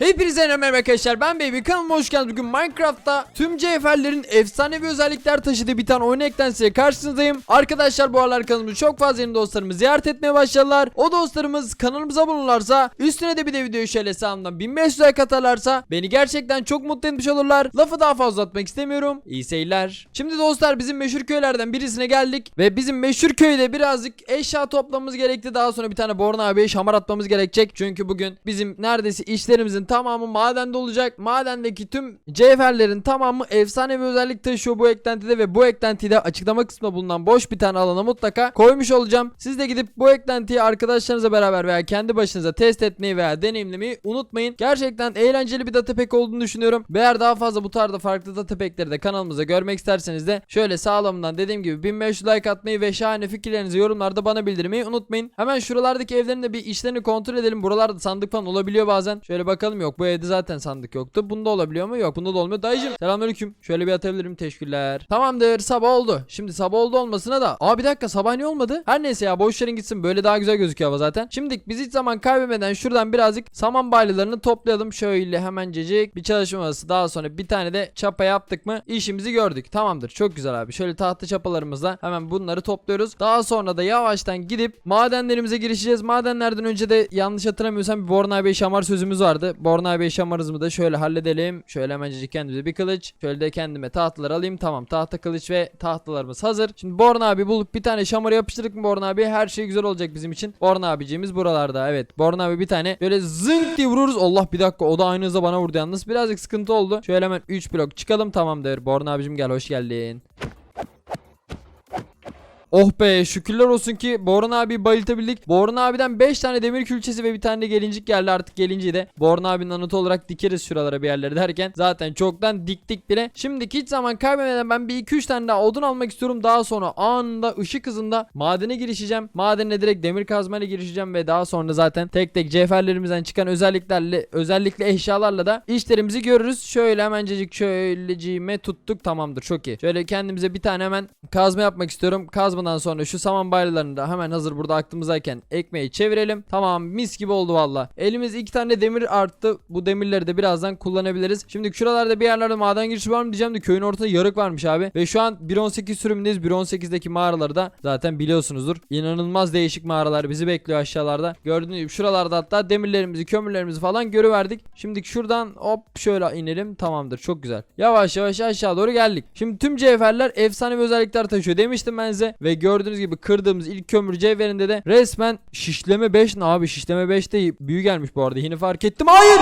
Hepinize merhaba arkadaşlar ben Baby kanalıma hoş geldiniz. Bugün Minecraft'ta tüm cevherlerin efsanevi özellikler taşıdığı bir tane oyun eklensiyle karşınızdayım. Arkadaşlar bu aralar kanalımı çok fazla yeni dostlarımız ziyaret etmeye başladılar. O dostlarımız kanalımıza bulunurlarsa üstüne de bir de videoyu şöyle sağımdan 1500 like atarlarsa beni gerçekten çok mutlu etmiş olurlar. Lafı daha fazla uzatmak istemiyorum. İyi seyirler. Şimdi dostlar bizim meşhur köylerden birisine geldik ve bizim meşhur köyde birazcık eşya toplamamız gerekti. Daha sonra bir tane Borna abiye şamar atmamız gerekecek. Çünkü bugün bizim neredeyse işlerimizin tamamı madende olacak. Madendeki tüm cevherlerin tamamı efsane bir özellik taşıyor bu eklentide ve bu eklentiyi de açıklama kısmında bulunan boş bir tane alana mutlaka koymuş olacağım. Siz de gidip bu eklentiyi arkadaşlarınızla beraber veya kendi başınıza test etmeyi veya deneyimlemeyi unutmayın. Gerçekten eğlenceli bir data pack olduğunu düşünüyorum. Ve Eğer daha fazla bu tarzda farklı data pack'leri de kanalımızda görmek isterseniz de şöyle sağlamından dediğim gibi 1500 like atmayı ve şahane fikirlerinizi yorumlarda bana bildirmeyi unutmayın. Hemen şuralardaki evlerin de bir işlerini kontrol edelim. Buralarda sandık falan olabiliyor bazen. Şöyle bakalım yok bu evde zaten sandık yoktu. Bunda olabiliyor mu? Yok bunda da olmuyor. Dayıcım selamünaleyküm. Şöyle bir atabilirim teşekkürler. Tamamdır sabah oldu. Şimdi sabah oldu olmasına da. Aa bir dakika sabah niye olmadı? Her neyse ya boş verin gitsin. Böyle daha güzel gözüküyor hava zaten. Şimdi biz hiç zaman kaybetmeden şuradan birazcık saman balyalarını toplayalım. Şöyle hemencecik bir çalışma masası. Daha sonra bir tane de çapa yaptık mı işimizi gördük. Tamamdır. Çok güzel abi. Şöyle tahta çapalarımızla hemen bunları topluyoruz. Daha sonra da yavaştan gidip madenlerimize girişeceğiz. Madenlerden önce de yanlış hatırlamıyorsam bir Borna Bey şamar sözümüz vardı. Borna Bey şamarımızı da şöyle halledelim. Şöyle hemencecik kendimize bir kılıç. Şöyle de kendime tahtalar alayım. Tamam tahta kılıç ve tahtalarımız hazır. Şimdi Borna abi bulup bir tane şamarı yapıştırdık mı Borna abi her şey güzel olacak bizim için. Borna abiciğimiz buralarda. Evet Borna abi bir tane böyle zınk diye vururuz. Allah bir dakika o da aynı hızda bana vurdu yalnız. Birazcık sıkıntı oldu. Şöyle hemen 3 blok çıkalım tamamdır. Borna abicim gel hoş geldin. Oh be şükürler olsun ki Borna abi bayıltabildik. Borna abiden 5 tane demir külçesi ve bir tane de gelincik geldi artık gelinciyi de. Borna abinin anıtı olarak dikeriz şuralara bir yerlere derken zaten çoktan diktik bile. Şimdi hiç zaman kaybetmeden ben bir 2-3 tane daha odun almak istiyorum. Daha sonra anında ışık hızında madene girişeceğim. Madene direkt demir kazmayla girişeceğim ve daha sonra zaten tek tek cevherlerimizden çıkan özelliklerle özellikle eşyalarla da işlerimizi görürüz. Şöyle hemencecik şöyleciğime tuttuk tamamdır çok iyi. Şöyle kendimize bir tane hemen kazma yapmak istiyorum. Kazmadan sonra şu saman bayralarını da hemen hazır burada aklımızdayken ekmeği çevirelim. Tamam mis gibi oldu valla. Elimiz iki tane demir arttı. Bu demirleri de birazdan kullanabiliriz. Şimdi şuralarda bir yerlerde maden girişi var mı diyeceğim de köyün ortasında yarık varmış abi. Ve şu an 1.18 sürümündeyiz. 1.18'deki mağaraları da zaten biliyorsunuzdur. İnanılmaz değişik mağaralar bizi bekliyor aşağılarda. Gördüğünüz gibi şuralarda hatta demirlerimizi, kömürlerimizi falan görüverdik. Şimdi şuradan hop şöyle inelim. Tamamdır. Çok güzel. Yavaş yavaş aşağı doğru geldik. Şimdi tüm cevherler efsanevi özellikler taşıyor demiştim ben size. Ve gördüğünüz gibi kırdığımız ilk kömür cevherinde de resmen şişleme 5 ne abi şişleme 5 de büyü gelmiş bu arada. Yine fark ettim. Hayır!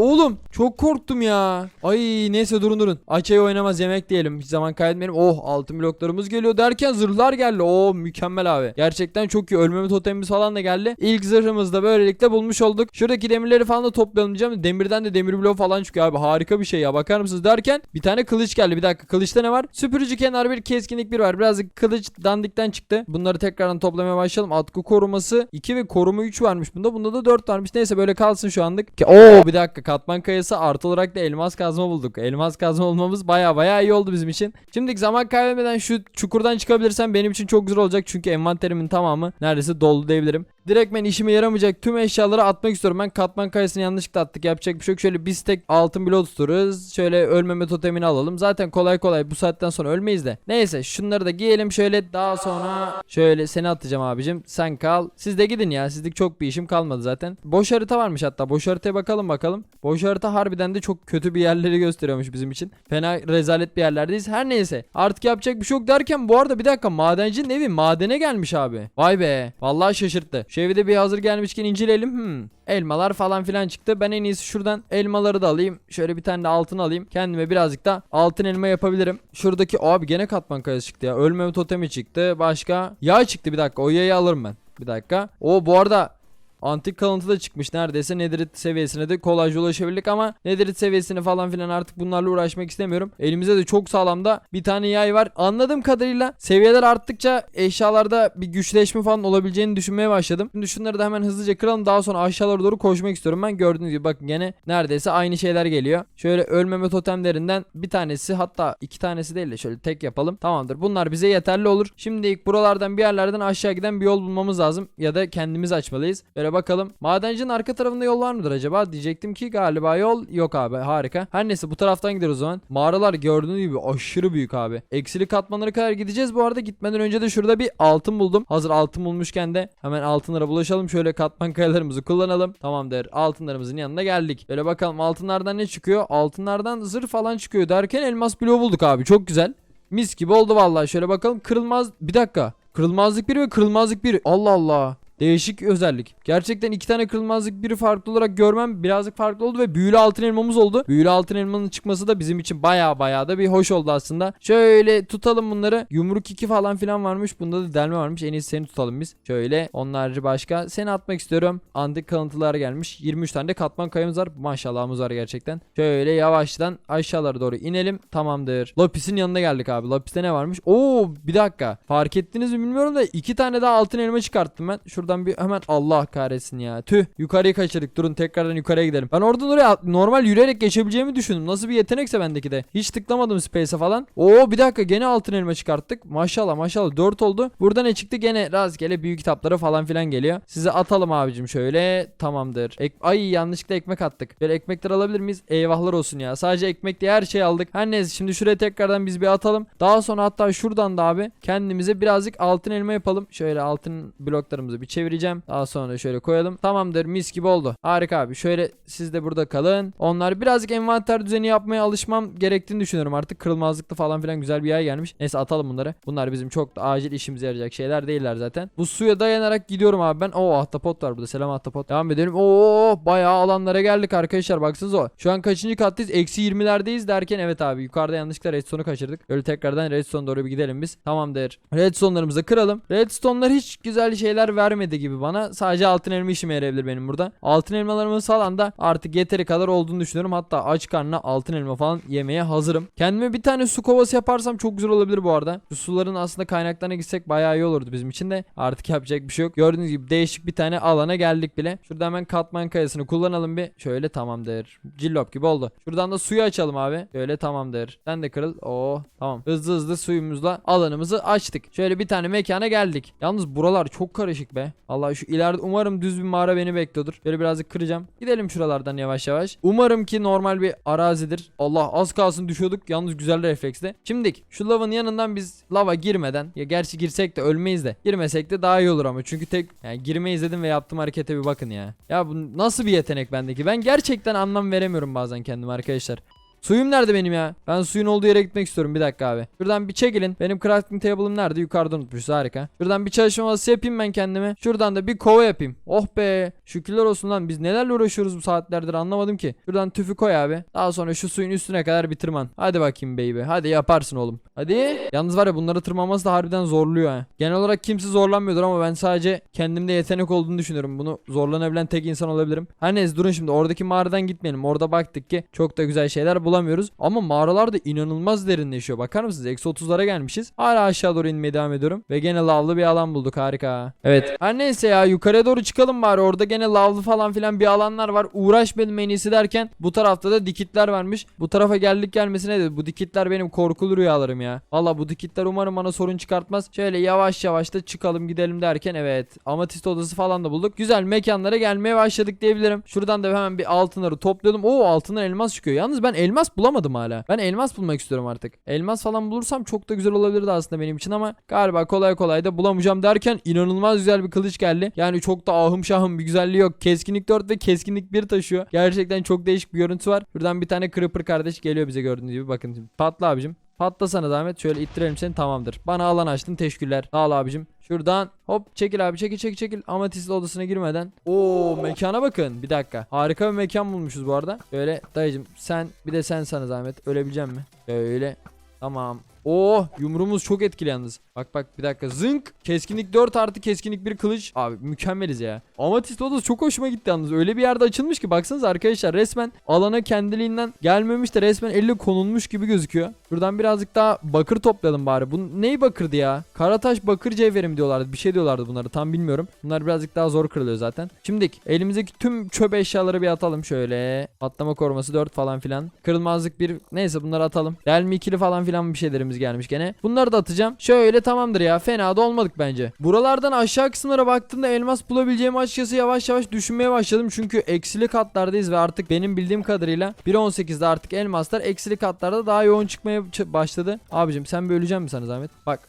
Oğlum çok korktum ya. Ay neyse durun durun. Açayı oynamaz yemek diyelim. Hiç zaman kaybetmeyelim. Oh altın bloklarımız geliyor derken zırhlar geldi. Oo mükemmel abi. Gerçekten çok iyi. Ölmeme totemimiz falan da geldi. İlk zırhımızı da böylelikle bulmuş olduk. Şuradaki demirleri falan da toplayalım diyeceğim. Demirden de demir bloğu falan çıkıyor abi. Harika bir şey ya. Bakar mısınız derken bir tane kılıç geldi. Bir dakika kılıçta ne var? Süpürücü kenar bir keskinlik bir var. Birazcık kılıç dandikten çıktı. Bunları tekrardan toplamaya başlayalım. Atkı koruması 2 ve koruma 3 varmış bunda. Bunda da 4 varmış. Neyse böyle kalsın şu anlık. Oo bir dakika katman kayası artı olarak da elmas kazma bulduk. Elmas kazma olmamız baya baya iyi oldu bizim için. Şimdi zaman kaybetmeden şu çukurdan çıkabilirsem benim için çok güzel olacak. Çünkü envanterimin tamamı neredeyse dolu diyebilirim. Direkt ben işime yaramayacak tüm eşyaları atmak istiyorum. Ben katman kayasını yanlışlıkla attık. Yapacak bir şey yok. Şöyle bir tek altın blok tuturuz. Şöyle ölmeme totemini alalım. Zaten kolay kolay bu saatten sonra ölmeyiz de. Neyse şunları da giyelim şöyle. Daha sonra şöyle seni atacağım abicim. Sen kal. Siz de gidin ya. Sizlik çok bir işim kalmadı zaten. Boş harita varmış hatta. Boş haritaya bakalım bakalım. Boş harita harbiden de çok kötü bir yerleri gösteriyormuş bizim için. Fena rezalet bir yerlerdeyiz. Her neyse. Artık yapacak bir şey yok derken bu arada bir dakika madencinin evi madene gelmiş abi. Vay be. Vallahi şaşırttı. Şu bir hazır gelmişken inceleyelim. Hmm. Elmalar falan filan çıktı. Ben en iyisi şuradan elmaları da alayım. Şöyle bir tane de altın alayım. Kendime birazcık da altın elma yapabilirim. Şuradaki abi gene katman kayası çıktı ya. Ölmeme totemi çıktı. Başka yağ çıktı bir dakika. O yağı alırım ben. Bir dakika. O bu arada Antik kalıntı da çıkmış neredeyse Netherite seviyesine de kolayca ulaşabildik ama Netherite seviyesine falan filan artık bunlarla uğraşmak istemiyorum. Elimizde de çok sağlam da bir tane yay var. Anladığım kadarıyla seviyeler arttıkça eşyalarda bir güçleşme falan olabileceğini düşünmeye başladım. Şimdi şunları da hemen hızlıca kıralım daha sonra aşağılara doğru koşmak istiyorum ben. Gördüğünüz gibi bakın gene neredeyse aynı şeyler geliyor. Şöyle ölmeme totemlerinden bir tanesi hatta iki tanesi değil de şöyle tek yapalım. Tamamdır bunlar bize yeterli olur. Şimdi ilk buralardan bir yerlerden aşağı giden bir yol bulmamız lazım ya da kendimiz açmalıyız. Böyle Şöyle bakalım. Madencinin arka tarafında yol var mıdır acaba? Diyecektim ki galiba yol yok abi. Harika. Her neyse bu taraftan gidiyoruz o zaman. Mağaralar gördüğünüz gibi aşırı büyük abi. Eksili katmanlara kadar gideceğiz. Bu arada gitmeden önce de şurada bir altın buldum. Hazır altın bulmuşken de hemen altınlara bulaşalım. Şöyle katman kayalarımızı kullanalım. Tamamdır. Altınlarımızın yanına geldik. Böyle bakalım altınlardan ne çıkıyor? Altınlardan zırh falan çıkıyor derken elmas bloğu bulduk abi. Çok güzel. Mis gibi oldu vallahi. Şöyle bakalım. Kırılmaz. Bir dakika. Kırılmazlık biri ve kırılmazlık biri. Allah Allah. Değişik özellik. Gerçekten iki tane kırılmazlık biri farklı olarak görmem birazcık farklı oldu ve büyülü altın elmamız oldu. Büyülü altın elmanın çıkması da bizim için baya baya da bir hoş oldu aslında. Şöyle tutalım bunları. Yumruk 2 falan filan varmış. Bunda da delme varmış. En iyisi seni tutalım biz. Şöyle onlarca başka. Seni atmak istiyorum. Antik kalıntılar gelmiş. 23 tane de katman kayamız var. Maşallahımız var gerçekten. Şöyle yavaştan aşağılara doğru inelim. Tamamdır. Lapis'in yanına geldik abi. Lapis'te ne varmış? Oo bir dakika. Fark ettiniz mi bilmiyorum da iki tane daha altın elma çıkarttım ben. Şuradan bir hemen Allah kahretsin ya. Tüh yukarıyı kaçırdık. Durun tekrardan yukarıya gidelim. Ben oradan oraya normal yürüyerek geçebileceğimi düşündüm. Nasıl bir yetenekse bendeki de. Hiç tıklamadım space'e falan. Oo bir dakika gene altın elma çıkarttık. Maşallah maşallah 4 oldu. Burada ne çıktı? Gene rastgele büyük kitaplara falan filan geliyor. Size atalım abicim şöyle. Tamamdır. Ek- Ay yanlışlıkla ekmek attık. Böyle ekmekler alabilir miyiz? Eyvahlar olsun ya. Sadece ekmek diye her şey aldık. Her neyse şimdi şuraya tekrardan biz bir atalım. Daha sonra hatta şuradan da abi kendimize birazcık altın elma yapalım. Şöyle altın bloklarımızı bir çevireceğim. Daha sonra şöyle koyalım. Tamamdır mis gibi oldu. Harika abi. Şöyle siz de burada kalın. Onlar birazcık envanter düzeni yapmaya alışmam gerektiğini düşünüyorum artık. Kırılmazlıklı falan filan güzel bir yer gelmiş. Neyse atalım bunları. Bunlar bizim çok da acil işimize yarayacak şeyler değiller zaten. Bu suya dayanarak gidiyorum abi ben. Oo ahtapot var burada. Selam ahtapot. Devam edelim. Oo bayağı alanlara geldik arkadaşlar. Baksanıza o. Şu an kaçıncı kattayız? Eksi 20'lerdeyiz derken evet abi yukarıda yanlışlıkla redstone'u kaçırdık. Böyle tekrardan redstone doğru bir gidelim biz. Tamamdır. Redstone'larımızı kıralım. Redstone'lar hiç güzel şeyler vermedi gibi bana. Sadece altın elma işime yarayabilir benim burada. Altın elmalarımın salan da artık yeteri kadar olduğunu düşünüyorum. Hatta aç karnına altın elma falan yemeye hazırım. Kendime bir tane su kovası yaparsam çok güzel olabilir bu arada. Şu suların aslında kaynaklarına gitsek bayağı iyi olurdu bizim için de. Artık yapacak bir şey yok. Gördüğünüz gibi değişik bir tane alana geldik bile. Şurada hemen katman kayasını kullanalım bir. Şöyle tamamdır. Cillop gibi oldu. Şuradan da suyu açalım abi. Şöyle tamamdır. Sen de kırıl. Oo tamam. Hızlı hızlı suyumuzla alanımızı açtık. Şöyle bir tane mekana geldik. Yalnız buralar çok karışık be. Allah şu ileride umarım düz bir mağara beni bekliyordur. Şöyle birazcık kıracağım. Gidelim şuralardan yavaş yavaş. Umarım ki normal bir arazidir. Allah az kalsın düşüyorduk. Yalnız güzel refleksle. Şimdilik şu lavın yanından biz lava girmeden ya gerçi girsek de ölmeyiz de girmesek de daha iyi olur ama çünkü tek yani girmeyiz dedim ve yaptığım harekete bir bakın ya. Ya bu nasıl bir yetenek bendeki? Ben gerçekten anlam veremiyorum bazen kendime arkadaşlar. Suyum nerede benim ya? Ben suyun olduğu yere gitmek istiyorum bir dakika abi. Şuradan bir çekilin. Benim crafting table'ım nerede? Yukarıda unutmuşuz harika. Şuradan bir çalışma masası yapayım ben kendime. Şuradan da bir kova yapayım. Oh be. Şükürler olsun lan. Biz nelerle uğraşıyoruz bu saatlerdir anlamadım ki. Şuradan tüfü koy abi. Daha sonra şu suyun üstüne kadar bir tırman. Hadi bakayım baby. Hadi yaparsın oğlum. Hadi. Yalnız var ya bunları tırmanması da harbiden zorluyor ha. Genel olarak kimse zorlanmıyordur ama ben sadece kendimde yetenek olduğunu düşünüyorum. Bunu zorlanabilen tek insan olabilirim. Her neyse durun şimdi oradaki mağaradan gitmeyelim. Orada baktık ki çok da güzel şeyler bulamıyoruz. Ama mağaralar da inanılmaz derinleşiyor. Bakar mısınız? Eksi 30'lara gelmişiz. Hala aşağı doğru inmeye devam ediyorum. Ve gene lavlı bir alan bulduk. Harika. Evet. Her neyse ya yukarıya doğru çıkalım bari. Orada gene lavlı falan filan bir alanlar var. Uğraşmayalım en iyisi derken bu tarafta da dikitler varmış. Bu tarafa geldik gelmesine de bu dikitler benim korkulu rüyalarım ya. Valla bu dikitler umarım bana sorun çıkartmaz. Şöyle yavaş yavaş da çıkalım gidelim derken evet. Amatist odası falan da bulduk. Güzel mekanlara gelmeye başladık diyebilirim. Şuradan da hemen bir altınları toplayalım. Oo altından elmas çıkıyor. Yalnız ben elmas bulamadım hala. Ben elmas bulmak istiyorum artık. Elmas falan bulursam çok da güzel olabilirdi aslında benim için ama galiba kolay kolay da bulamayacağım derken inanılmaz güzel bir kılıç geldi. Yani çok da ahım şahım bir güzelliği yok. Keskinlik 4 ve keskinlik 1 taşıyor. Gerçekten çok değişik bir görüntüsü var. Şuradan bir tane creeper kardeş geliyor bize gördüğünüz gibi. Bakın. Patla abicim. Patlasana zahmet. Şöyle ittirelim seni tamamdır. Bana alan açtın teşekkürler. Sağ ol abicim. Şuradan hop çekil abi çekil çekil çekil. Amatist odasına girmeden. Oo mekana bakın. Bir dakika. Harika bir mekan bulmuşuz bu arada. Böyle dayıcım sen bir de sen sana zahmet. Ölebilecek mi? Öyle. Tamam. Oo yumruğumuz çok etkili yalnız. Bak bak bir dakika zınk. Keskinlik 4 artı keskinlik 1 kılıç. Abi mükemmeliz ya. Amatist odası çok hoşuma gitti yalnız. Öyle bir yerde açılmış ki baksanıza arkadaşlar resmen alana kendiliğinden gelmemiş de resmen elle konulmuş gibi gözüküyor. Buradan birazcık daha bakır toplayalım bari. Bu neyi bakırdı ya? Karataş bakır cevherim diyorlardı. Bir şey diyorlardı bunları tam bilmiyorum. Bunlar birazcık daha zor kırılıyor zaten. Şimdilik elimizdeki tüm çöp eşyaları bir atalım şöyle. Patlama koruması 4 falan filan. Kırılmazlık 1. Neyse bunları atalım. Delmi ikili falan filan bir şeylerimiz demirlerimiz gelmiş gene. Bunları da atacağım. Şöyle tamamdır ya. Fena da olmadık bence. Buralardan aşağı kısımlara baktığımda elmas bulabileceğimi açıkçası yavaş yavaş düşünmeye başladım. Çünkü eksili katlardayız ve artık benim bildiğim kadarıyla 1.18'de artık elmaslar eksili katlarda daha yoğun çıkmaya başladı. Abicim sen bir öleceksin mi sana zahmet? Bak.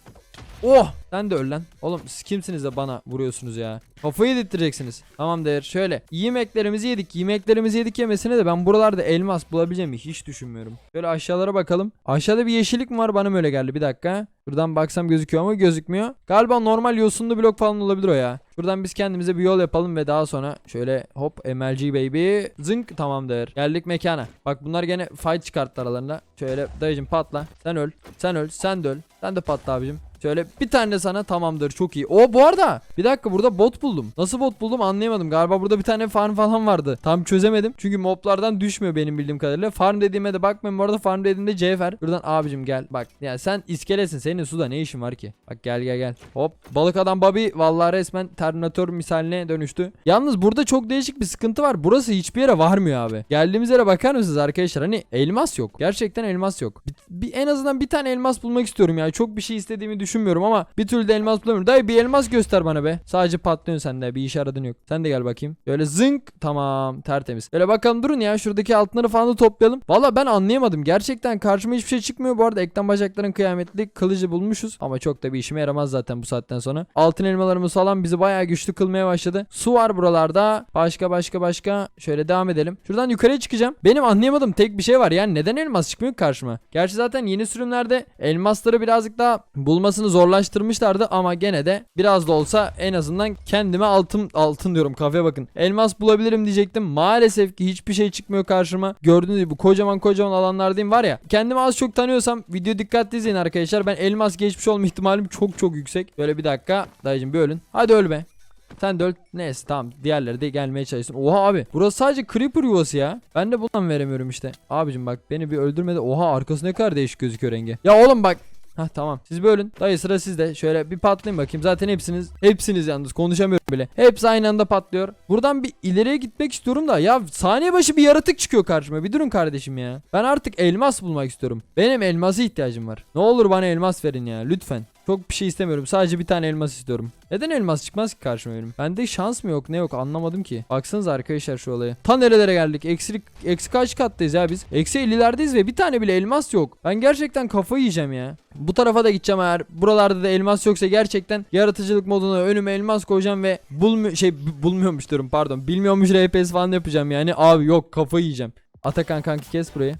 Oh! Sen de öl lan. Oğlum siz kimsiniz de bana vuruyorsunuz ya? Kafayı yedirteceksiniz. Tamam değer. Şöyle. Yemeklerimizi yedik. Yemeklerimizi yedik yemesine de ben buralarda elmas bulabileceğimi hiç düşünmüyorum. Şöyle aşağılara bakalım. Aşağıda bir yeşillik mi var? Bana mı öyle geldi? Bir dakika. Buradan baksam gözüküyor ama gözükmüyor. Galiba normal yosunlu blok falan olabilir o ya. Şuradan biz kendimize bir yol yapalım ve daha sonra şöyle hop MLG baby zınk tamamdır. Geldik mekana. Bak bunlar gene fight çıkarttı aralarında. Şöyle dayıcım patla. Sen öl. Sen öl. Sen de öl. Sen de patla abicim. Şöyle bir tane sana tamamdır çok iyi. O bu arada bir dakika burada bot buldum. Nasıl bot buldum anlayamadım. Galiba burada bir tane farm falan vardı. Tam çözemedim. Çünkü moblardan düşmüyor benim bildiğim kadarıyla. Farm dediğime de bakmayın bu arada farm dediğimde Cevher. Buradan abicim gel bak. Ya sen iskelesin senin suda ne işin var ki? Bak gel gel gel. Hop balık adam Bobby vallahi resmen Terminator misaline dönüştü. Yalnız burada çok değişik bir sıkıntı var. Burası hiçbir yere varmıyor abi. Geldiğimiz yere bakar mısınız arkadaşlar? Hani elmas yok. Gerçekten elmas yok. Bir, bir- en azından bir tane elmas bulmak istiyorum ya. Çok bir şey istediğimi düşünmüyorum ama bir türlü de elmas bulamıyorum. Dayı bir elmas göster bana be. Sadece patlıyorsun sen de. Bir işe aradın yok. Sen de gel bakayım. Böyle zınk. Tamam tertemiz. Böyle bakalım durun ya. Şuradaki altınları falan da toplayalım. Valla ben anlayamadım. Gerçekten karşıma hiçbir şey çıkmıyor. Bu arada ekran bacakların kıyametli kılıcı bulmuşuz. Ama çok da bir işime yaramaz zaten bu saatten sonra. Altın elmalarımız falan bizi bayağı güçlü kılmaya başladı. Su var buralarda. Başka başka başka. Şöyle devam edelim. Şuradan yukarıya çıkacağım. Benim anlayamadığım tek bir şey var. Yani neden elmas çıkmıyor karşıma? Gerçi zaten yeni sürümlerde elmasları birazcık daha bulmasını zorlaştırmışlardı ama gene de biraz da olsa en azından kendime altın altın diyorum kafaya bakın. Elmas bulabilirim diyecektim. Maalesef ki hiçbir şey çıkmıyor karşıma. Gördüğünüz gibi kocaman kocaman alanlardayım var ya. Kendimi az çok tanıyorsam video dikkatli izleyin arkadaşlar. Ben elmas geçmiş olma ihtimalim çok çok yüksek. Böyle bir dakika. Dayıcım bir ölün. Hadi öl be. Sen de öl. Neyse tamam. Diğerleri de gelmeye çalışsın. Oha abi. Burası sadece creeper yuvası ya. Ben de bundan veremiyorum işte. Abicim bak beni bir öldürmedi. Oha arkası ne kadar değişik gözüküyor rengi. Ya oğlum bak. Hah tamam. Siz bölün. Dayı sıra sizde. Şöyle bir patlayın bakayım. Zaten hepsiniz hepsiniz yalnız konuşamıyorum bile. Hepsi aynı anda patlıyor. Buradan bir ileriye gitmek istiyorum da ya saniye başı bir yaratık çıkıyor karşıma. Bir durun kardeşim ya. Ben artık elmas bulmak istiyorum. Benim elması ihtiyacım var. Ne olur bana elmas verin ya lütfen. Çok bir şey istemiyorum. Sadece bir tane elmas istiyorum. Neden elmas çıkmaz ki karşıma benim? Bende şans mı yok ne yok anlamadım ki. Baksanıza arkadaşlar şu olaya. Ta nerelere geldik? Eksi, eksi kaç kattayız ya biz? Eksi 50'lerdeyiz ve bir tane bile elmas yok. Ben gerçekten kafayı yiyeceğim ya. Bu tarafa da gideceğim eğer buralarda da elmas yoksa gerçekten yaratıcılık moduna önüme elmas koyacağım ve bulmu şey bu- bulmuyormuş diyorum pardon. Bilmiyormuş RPS falan yapacağım yani. Abi yok kafayı yiyeceğim. Atakan kanki kes burayı.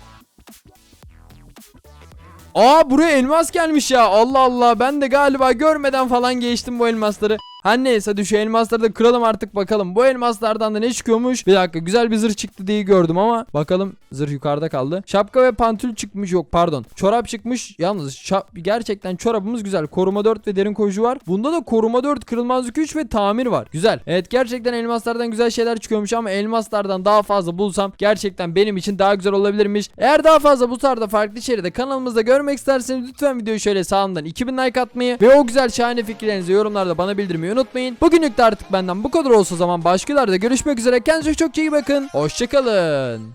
Aa buraya elmas gelmiş ya. Allah Allah. Ben de galiba görmeden falan geçtim bu elmasları. Her neyse şu elmasları da kıralım artık bakalım. Bu elmaslardan da ne çıkıyormuş? Bir dakika güzel bir zırh çıktı diye gördüm ama bakalım zırh yukarıda kaldı. Şapka ve pantül çıkmış yok pardon. Çorap çıkmış. Yalnız şap, gerçekten çorabımız güzel. Koruma 4 ve derin koşu var. Bunda da koruma 4, kırılmazlık 3 ve tamir var. Güzel. Evet gerçekten elmaslardan güzel şeyler çıkıyormuş ama elmaslardan daha fazla bulsam gerçekten benim için daha güzel olabilirmiş. Eğer daha fazla bu tarzda farklı içeriği de kanalımızda görmek isterseniz lütfen videoyu şöyle sağından 2000 like atmayı ve o güzel şahane fikirlerinizi yorumlarda bana bildirmeyi unutmayın. Bugünlük de artık benden bu kadar olsa o zaman başkalarda görüşmek üzere. Kendinize çok iyi bakın. Hoşçakalın.